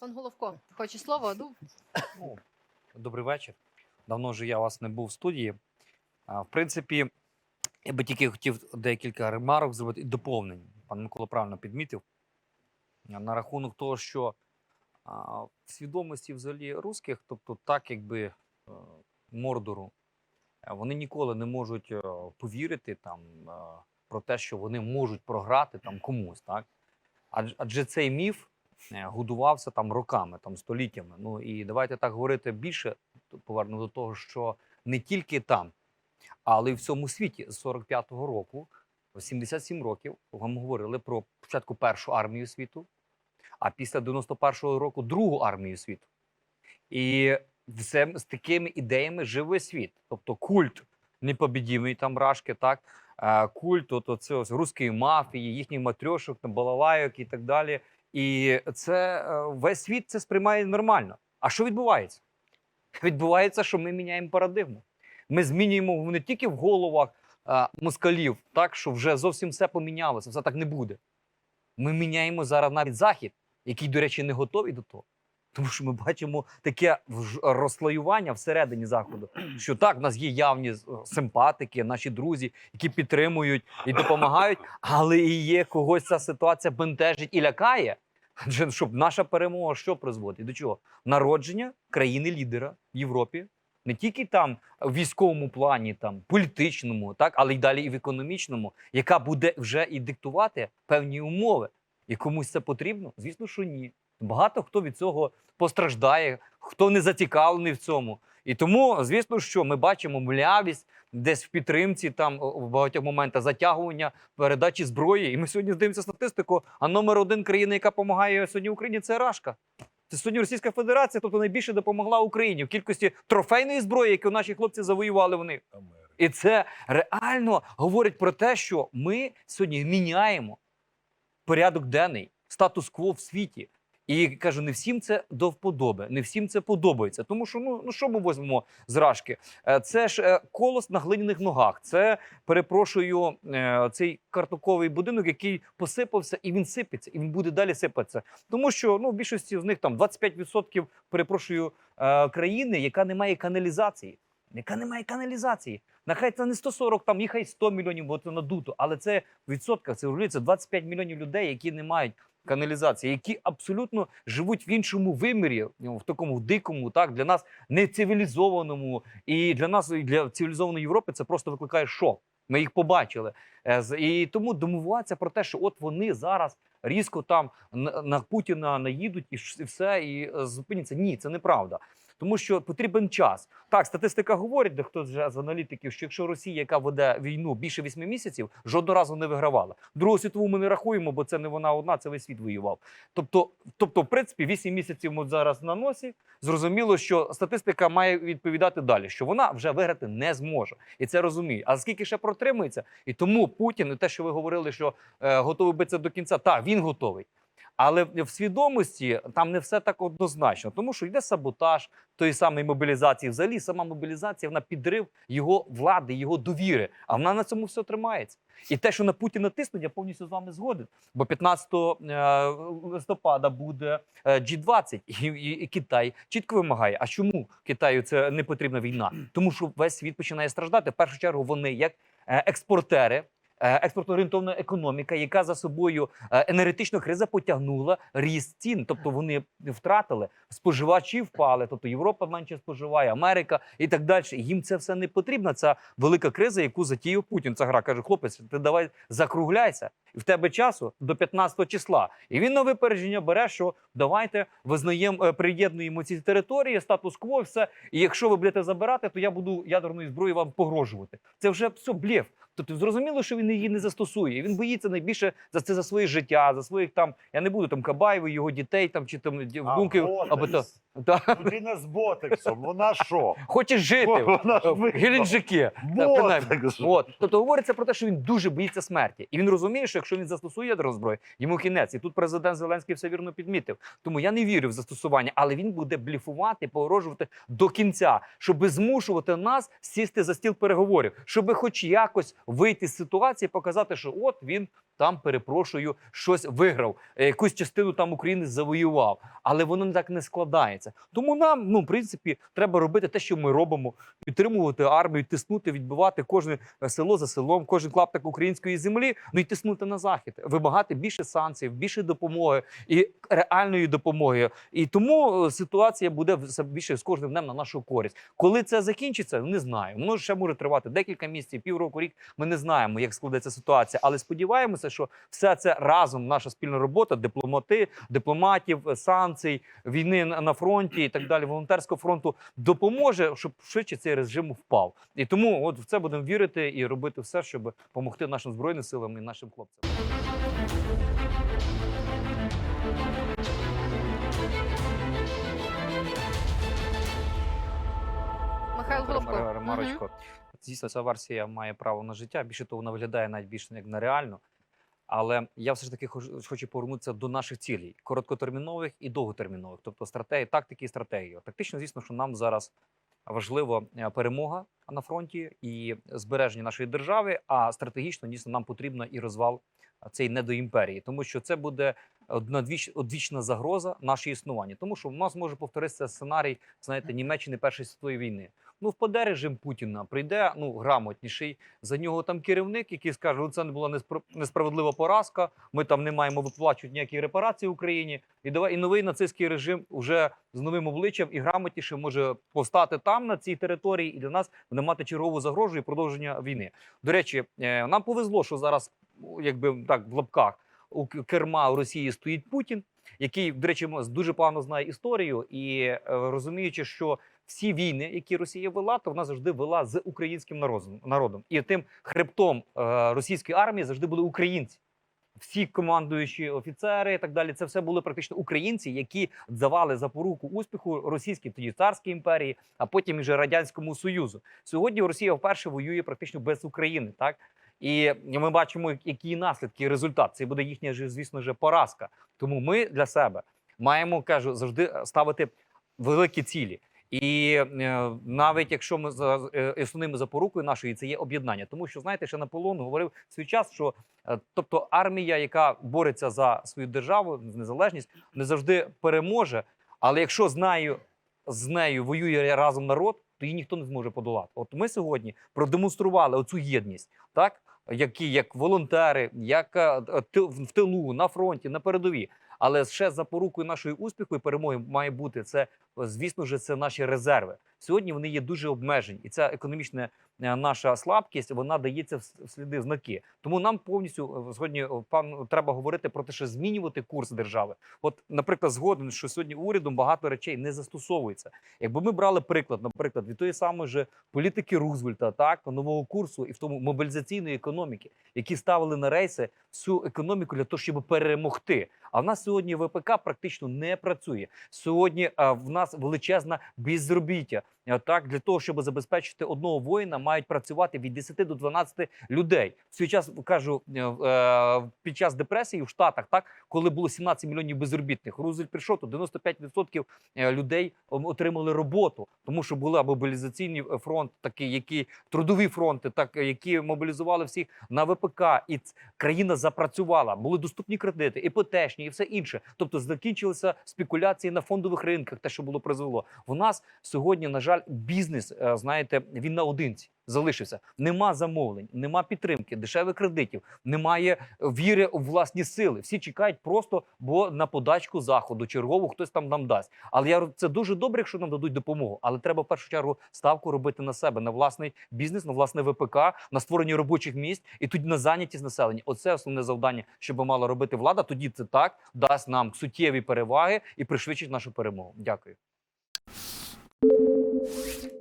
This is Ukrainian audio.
Пан Головко, хоче слово? Ну, добрий вечір. Давно вже я вас не був в студії. В принципі, я би тільки хотів декілька ремарок зробити і доповнень. Пан Микола правильно підмітив. На рахунок того, що в свідомості взагалі русських, тобто так, якби е, Мордору, е, вони ніколи не можуть е, повірити там, е, про те, що вони можуть програти там комусь. Так? Адже, цей міф годувався там роками, там століттями. Ну і давайте так говорити більше, поверну до того, що не тільки там, але й в всьому світі з 45-го року, в 77 років, вам говорили про спочатку першу армію світу, а після 91-го року другу армію світу. І все з такими ідеями живе світ. Тобто культ непобідімий там рашки, так е, культ от, оце ось руської мафії, їхніх матрьошок, балалайок і так далі. І це е, весь світ це сприймає нормально. А що відбувається? Відбувається, що ми міняємо парадигму. Ми змінюємо не тільки в головах а, москалів, так що вже зовсім все помінялося, все так не буде. Ми міняємо зараз навіть захід, який, до речі, не готовий до того. Тому що ми бачимо таке розслоювання всередині заходу, що так, в нас є явні симпатики, наші друзі, які підтримують і допомагають, але і є когось ця ситуація бентежить і лякає. Адже щоб наша перемога що призводить? До чого? Народження країни-лідера в Європі, не тільки там в військовому плані, там політичному, так, але й далі і в економічному, яка буде вже і диктувати певні умови. І комусь це потрібно? Звісно, що ні. Багато хто від цього постраждає, хто не зацікавлений в цьому. І тому, звісно, що ми бачимо млявість десь в підтримці, там в багатьох моментах затягування передачі зброї. І ми сьогодні здивимося статистику. А номер один країни, яка допомагає сьогодні Україні, це Рашка. Це сьогодні Російська Федерація, тобто найбільше допомогла Україні в кількості трофейної зброї, яку наші хлопці завоювали в них. І це реально говорить про те, що ми сьогодні міняємо порядок денний, статус-кво в світі. І кажу, не всім це до вподоби, не всім це подобається. Тому що ну, ну що ми візьмемо з рашки? Е, Це ж е, колос на глиняних ногах. Це перепрошую е, цей картоковий будинок, який посипався, і він сипеться, і він буде далі сипатися. Тому що ну в більшості з них там 25% перепрошую країни, яка не має каналізації. Яка не має каналізації. Нехай це не 140, там їхай 100 мільйонів, бо це надуто. Але це в відсотках це рахується 25 мільйонів людей, які не мають каналізації, які абсолютно живуть в іншому вимірі, ну, в такому дикому, так для нас не цивілізованому. І для нас, і для цивілізованої Європи, це просто викликає шок. Ми їх побачили. Е, І тому домовуватися про те, що от вони зараз різко там на на Путіна наїдуть і все, і е, зупиняться. Ні, це неправда. Тому що потрібен час. Так, статистика говорить, де хтось вже з аналітиків, що якщо Росія, яка веде війну більше вісьми місяців, жодного разу не вигравала. Другу світову ми не рахуємо, бо це не вона одна, це весь світ воював. Тобто, тобто, в принципі, вісім місяців ми зараз на носі. Зрозуміло, що статистика має відповідати далі, що вона вже виграти не зможе, і це розуміє. А скільки ще протримується, і тому Путін, і те, що ви говорили, що е, готовий битися до кінця, так він готовий. Але в свідомості там не все так однозначно, тому що йде саботаж тої самої мобілізації. Взагалі, сама мобілізація вона підрив його влади, його довіри. А вона на цьому все тримається. І те, що на Путіна тиснуть, я повністю з вами згоден. Бо 15 е, листопада буде е, G20, і, і, і Китай чітко вимагає. А чому Китаю це не потрібна війна? Тому що весь світ починає страждати. В першу чергу вони як е, експортери. Е, Експортно-орієнтовна економіка, яка за собою е, енергетична криза потягнула ріст цін, тобто вони втратили споживачі впали, тобто Європа менше споживає, Америка і так далі. Їм це все не потрібно. Ця велика криза, яку затіяв Путін. Ця гра каже: хлопець, ти давай закругляйся, і в тебе часу до 15 числа. І він на випередження бере, що давайте визнаємо, е, приєднуємо ці території, статус-кво, все. І якщо ви будете забирати, то я буду ядерною зброєю вам погрожувати. Це вже все блєв. Тобто зрозуміло, що він її не застосує. І Він боїться найбільше за це за своє життя, за своїх там. Я не буду там Кабаєва, його дітей там чи там внуків або то. Та, Людина з ботексом, вона що? хоче жити. Вона в видно. Геленджике. От. Тобто говориться про те, що він дуже боїться смерті. І він розуміє, що якщо він застосує ядерну зброю, йому кінець. І тут президент Зеленський все вірно підмітив. Тому я не вірю в застосування, але він буде бліфувати, погрожувати до кінця, щоб змушувати нас сісти за стіл переговорів, щоб хоч якось вийти з ситуації, показати, що от він там, перепрошую, щось виграв, е, якусь частину там України завоював. Але воно так не складається. Тому нам, ну, в принципі, треба робити те, що ми робимо: підтримувати армію, тиснути, відбивати кожне е, село за селом, кожен клаптик української землі, ну і тиснути на захід, вимагати більше санкцій, більше допомоги і реальної допомоги. І тому е, ситуація буде більше з кожним днем на нашу користь. Коли це закінчиться, не знаю. Воно ще може тривати декілька місяців, півроку, рік. Ми не знаємо, як складеться ситуація, але сподіваємося, що все це разом наша спільна робота, дипломати, дипломатів, санкцій, війни на фронті і так далі, волонтерського фронту допоможе, щоб швидше цей режим впав. І тому от в це будемо вірити і робити все, щоб допомогти нашим збройним силам і нашим хлопцям. Михайло Головко. Ремарочко. Звісно, ця версія має право на життя. Більше того, вона виглядає навіть більше як нереально. Але я все ж таки хоч- хочу повернутися до наших цілей короткотермінових і довготермінових, тобто стратегії, тактики і стратегії. Тактично, звісно, що нам зараз важлива е, перемога на фронті і збереження нашої держави. А стратегічно дійсно нам потрібно і розвал е, цієї недоімперії, тому що це буде одвічна загроза нашій існуванні. Тому що в нас може повторитися сценарій, знаєте, Німеччини Першої світової війни. Ну, впаде режим Путіна, прийде ну грамотніший. За нього там керівник, який скаже, ну це не була несправедлива поразка. Ми там не маємо виплачувати ніякі репарації Україні. І давай і новий нацистський режим уже з новим обличчям і грамотніше може повстати там на цій території, і для нас буде мати чергову загрожу і продовження війни. До речі, е, нам повезло, що зараз, ну, якби так в лапках, у керма у Росії стоїть Путін, який, до речі, дуже погано знає історію, і е, розуміючи, що всі війни, які Росія вела, то вона завжди вела з українським народом. І тим хребтом е, російської армії завжди були українці. Всі командуючі офіцери і так далі, це все були практично українці, які давали запоруку успіху російській тоді царській імперії, а потім і вже радянському союзу. Сьогодні Росія вперше воює практично без України, так і ми бачимо, які наслідки результат. Це буде їхня звісно ж, поразка. Тому ми для себе маємо кажу завжди ставити великі цілі. І е, навіть якщо ми за е, основними запорукою нашої це є об'єднання, тому що знаєте, ще Наполеон говорив свій час, що е, тобто армія, яка бореться за свою державу, незалежність, не завжди переможе. Але якщо з нею з нею воює разом народ, то її ніхто не зможе подолати. От ми сьогодні продемонстрували оцю єдність, так які як волонтери, як е, ти- в тилу, на фронті, на передовій. Але ще запорукою нашої успіху і перемоги має бути це, звісно ж, це наші резерви. Сьогодні вони є дуже обмежені, і ця економічна е, наша слабкість вона дається в сліди знаки. Тому нам повністю е, сьогодні е, пан треба говорити про те, що змінювати курс держави. От, наприклад, згоден, що сьогодні урядом багато речей не застосовується. Якби ми брали приклад, наприклад, від тої самої же політики Рузвельта, так нового курсу і в тому мобілізаційної економіки, які ставили на рейси всю економіку для того, щоб перемогти. А в нас сьогодні ВПК практично не працює. Сьогодні е, в нас величезна безробіття. Е, Так, для того, щоб забезпечити одного воїна, мають працювати від 10 до 12 людей. В свій час кажу е, е, під час депресії в Штатах, так коли було 17 мільйонів безробітних, Рузвельт прийшов, то 95% е, людей отримали роботу, тому що були мобілізаційний е, фронт, такий, які трудові фронти, так які мобілізували всіх на ВПК, і країна запрацювала. Були доступні кредити, іпотечні і все інше. Тобто закінчилися спекуляції на фондових ринках, те, що було призвело. У нас сьогодні, на жаль, бізнес, е, знаєте, він наодинці. Залишився, нема замовлень, нема підтримки, дешевих кредитів, немає віри у власні сили. Всі чекають просто, бо на подачку заходу чергову хтось там нам дасть. Але я це дуже добре, якщо нам дадуть допомогу. Але треба в першу чергу ставку робити на себе, на власний бізнес, на власне ВПК, на створення робочих місць і тоді на зайнятість населення. Оце основне завдання, що би мала робити влада. Тоді це так дасть нам суттєві переваги і пришвидшить нашу перемогу. Дякую. you